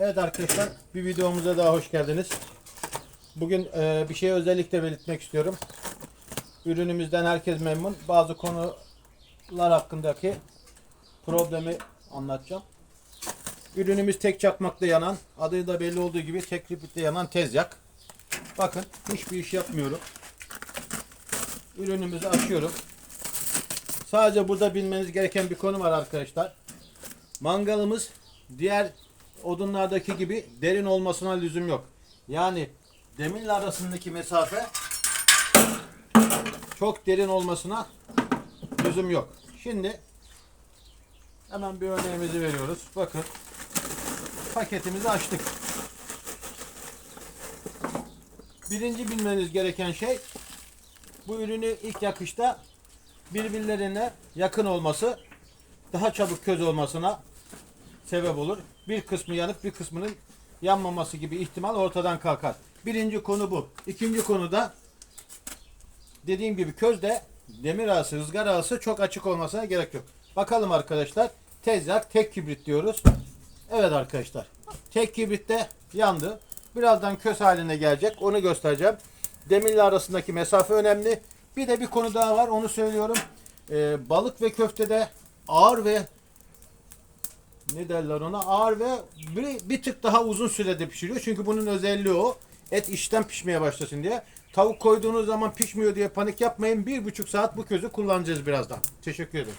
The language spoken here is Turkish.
Evet arkadaşlar bir videomuza daha hoş geldiniz. Bugün e, bir şey özellikle belirtmek istiyorum. Ürünümüzden herkes memnun. Bazı konular hakkındaki problemi anlatacağım. Ürünümüz tek çakmakta yanan, adı da belli olduğu gibi tek kibritle yanan tezyak. Bakın hiçbir iş yapmıyorum. Ürünümüzü açıyorum. Sadece burada bilmeniz gereken bir konu var arkadaşlar. Mangalımız diğer odunlardaki gibi derin olmasına lüzum yok. Yani demirle arasındaki mesafe çok derin olmasına lüzum yok. Şimdi hemen bir örneğimizi veriyoruz. Bakın paketimizi açtık. Birinci bilmeniz gereken şey bu ürünü ilk yakışta birbirlerine yakın olması daha çabuk köz olmasına sebep olur. Bir kısmı yanıp bir kısmının yanmaması gibi ihtimal ortadan kalkar. Birinci konu bu. İkinci konu da dediğim gibi közde demir ağası, ızgara ağası çok açık olmasına gerek yok. Bakalım arkadaşlar. Tezyak tek kibrit diyoruz. Evet arkadaşlar. Tek kibrit de yandı. Birazdan köz haline gelecek. Onu göstereceğim. Demirle arasındaki mesafe önemli. Bir de bir konu daha var. Onu söylüyorum. Ee, balık ve köftede ağır ve ne derler ona ağır ve bir, bir tık daha uzun sürede pişiriyor. Çünkü bunun özelliği o. Et işten pişmeye başlasın diye. Tavuk koyduğunuz zaman pişmiyor diye panik yapmayın. Bir buçuk saat bu közü kullanacağız birazdan. Teşekkür ederim.